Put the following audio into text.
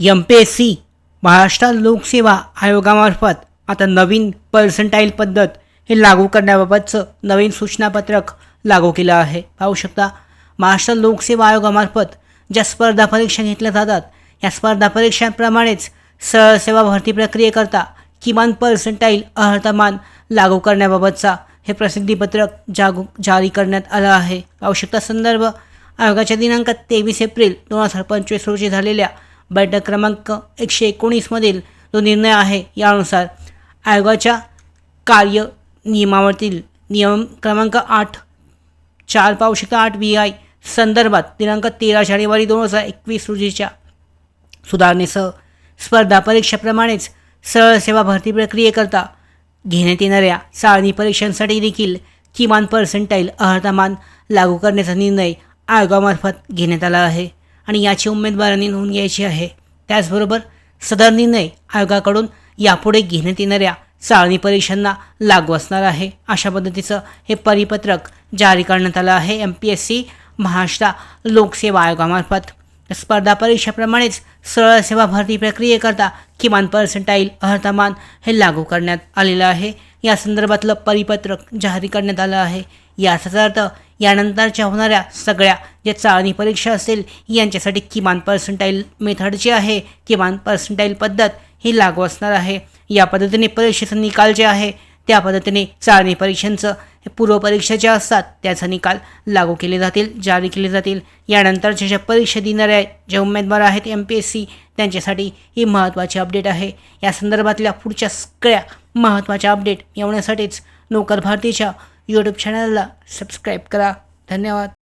M P S C Maharashtra लोकसेवा आयोगामार्फत आता नवीन पर्सेंटाईल पद्धत हे लागू करण्याबाबतचं नवीन सूचनापत्रक लागू केलं आहे. पाहू शकता महाराष्ट्र लोकसेवा आयोगामार्फत ज्या स्पर्धा परीक्षा घेतल्या जातात या स्पर्धा परीक्षांप्रमाणेच सरळ सेवा भरती प्रक्रियेकरता किमान पर्सेंटाईल अर्हतामान लागू करण्याबाबतचा हे प्रसिद्धीपत्रक जागू जारी करण्यात आलं आहे. पाहू शकता संदर्भ आयोगाच्या दिनांक तेवीस एप्रिल दोन हजार पंचवीस रोजी झालेल्या बैठक क्रमांक एकशे एकोणीसमधील जो निर्णय आहे यानुसार आयोगाच्या कार्य नियमावरील नियम क्रमांक आठ चार पाहू आठ व्ही आय संदर्भात दिनांक तेरा जानेवारी दोन हजार एकवीस रोजीच्या सुधारणेसह स्पर्धा परीक्षेप्रमाणेच सरळ सेवा भरती प्रक्रियेकरता घेण्यात येणाऱ्या चाळणी परीक्षांसाठी देखील किमान पर्सेंटाईल अर्हतामान लागू करण्याचा निर्णय आयोगामार्फत घेण्यात आला आहे. आणि याची उमेदवारांनी नोंद घ्यायची आहे. त्याचबरोबर सदर निर्णय आयोगाकडून यापुढे घेण्यात येणाऱ्या चाळणी परीक्षांना लागू असणार आहे. अशा पद्धतीचं हे परिपत्रक जारी करण्यात आलं आहे. M P S C Maharashtra लोकसेवा आयोगामार्फत. स्पर्धा परीक्षेप्रमाणेच सरळ सेवा भरती प्रक्रियेकरता किमान पर्सेंटाईल अर्हतामान हे लागू करण्यात आलेलं आहे. या संदर्भातलं परिपत्रक जारी करण्यात आलं आहे. याचाच अर्थ यानंतरच्या होणाऱ्या सगळ्या याचा चाळणी परीक्षा असेल यांच्यासाठी किमान पर्सेंटाईल मेथड जी आहे किमान पर्सेंटाईल पद्धत ही लागू असणार आहे. या पद्धतीने परीक्षेचा निकाल जे आहे त्या पद्धतीने चाळणी परीक्षांचं हे पूर्वपरीक्षा ज्या असतात त्याचा निकाल लागू केले जातील जारी केले जातील. यानंतरच्या ज्या परीक्षा देणाऱ्या ज्या उमेदवार आहेत एम पी एस सी त्यांच्यासाठी ही महत्त्वाची अपडेट आहे. या संदर्भातल्या पुढच्या सगळ्या महत्त्वाच्या अपडेट मिळवण्यासाठीच नोकर भारतीच्या यूट्यूब चॅनलला सबस्क्राईब करा. धन्यवाद.